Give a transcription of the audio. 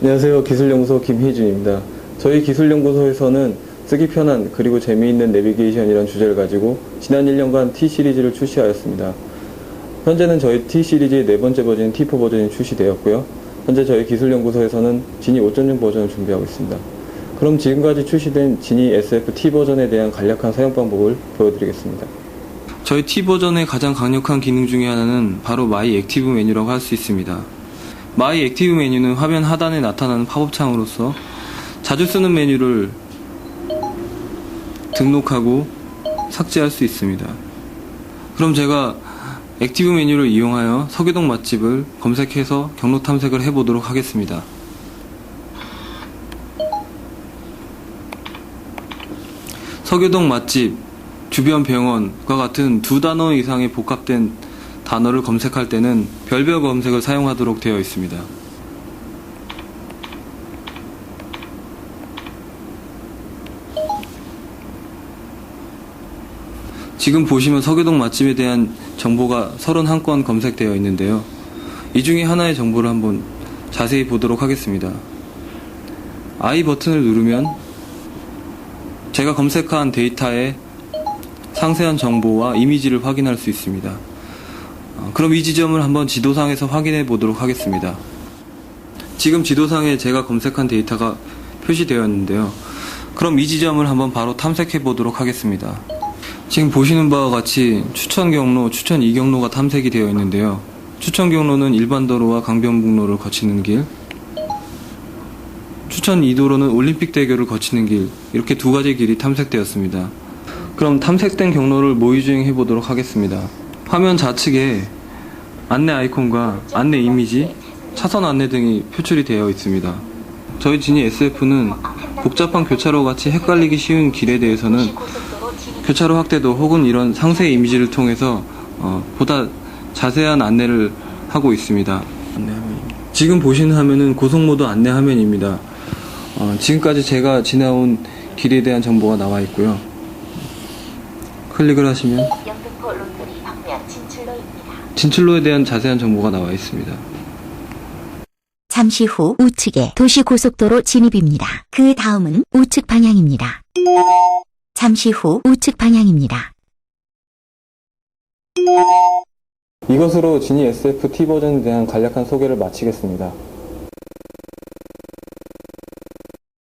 안녕하세요. 기술연구소 김희준입니다. 저희 기술연구소에서는 쓰기 편한 그리고 재미있는 내비게이션이라는 주제를 가지고 지난 1년간 T 시리즈를 출시하였습니다. 현재는 저희 T 시리즈의 네 번째 버전인 T4 버전이 출시되었고요. 현재 저희 기술연구소에서는 지니 5.0 버전을 준비하고 있습니다. 그럼 지금까지 출시된 지니 SF T 버전에 대한 간략한 사용 방법을 보여드리겠습니다. 저희 T 버전의 가장 강력한 기능 중에 하나는 바로 마이 액티브 메뉴라고 할 수 있습니다. 마이 액티브 메뉴는 화면 하단에 나타나는 팝업 창으로서 자주 쓰는 메뉴를 등록하고 삭제할 수 있습니다. 그럼 제가 액티브 메뉴를 이용하여 서교동 맛집을 검색해서 경로 탐색을 해보도록 하겠습니다. 서교동 맛집, 주변 병원과 같은 두 단어 이상의 복합된 단어를 검색할 때는 별별 검색을 사용하도록 되어 있습니다. 지금 보시면 서교동 맛집에 대한 정보가 31건 검색되어 있는데요. 이 중에 하나의 정보를 한번 자세히 보도록 하겠습니다. I 버튼을 누르면 제가 검색한 데이터의 상세한 정보와 이미지를 확인할 수 있습니다. 어, 그럼 이 지점을 한번 지도상에서 확인해 보도록 하겠습니다. 지금 지도상에 제가 검색한 데이터가 표시되었는데요. 그럼 이 지점을 한번 바로 탐색해 보도록 하겠습니다. 지금 보시는 바와 같이 추천 경로, 추천 2경로가 탐색이 되어 있는데요. 추천 경로는 일반 도로와 강변북로를 거치는 길, 추천 2도로는 올림픽 대교를 거치는 길, 이렇게 두 가지 길이 탐색되었습니다. 그럼 탐색된 경로를 모의 주행해 보도록 하겠습니다. 화면 좌측에 안내 아이콘과 안내 이미지, 차선 안내 등이 표출이 되어 있습니다. 저희 진이 SF는 복잡한 교차로 같이 헷갈리기 쉬운 길에 대해서는 교차로 확대도 혹은 이런 상세 이미지를 통해서 어, 보다 자세한 안내를 하고 있습니다. 지금 보시는 화면은 고속모드 안내 화면입니다. 어, 지금까지 제가 지나온 길에 대한 정보가 나와 있고요. 클릭을 하시면 진출로에 대한 자세한 정보가 나와 있습니다. 잠시 후 우측에 도시고속도로 진입입니다. 그 다음은 우측 방향입니다. 잠시 후 우측 방향입니다. 이것으로 지니 SF T 버전에 대한 간략한 소개를 마치겠습니다.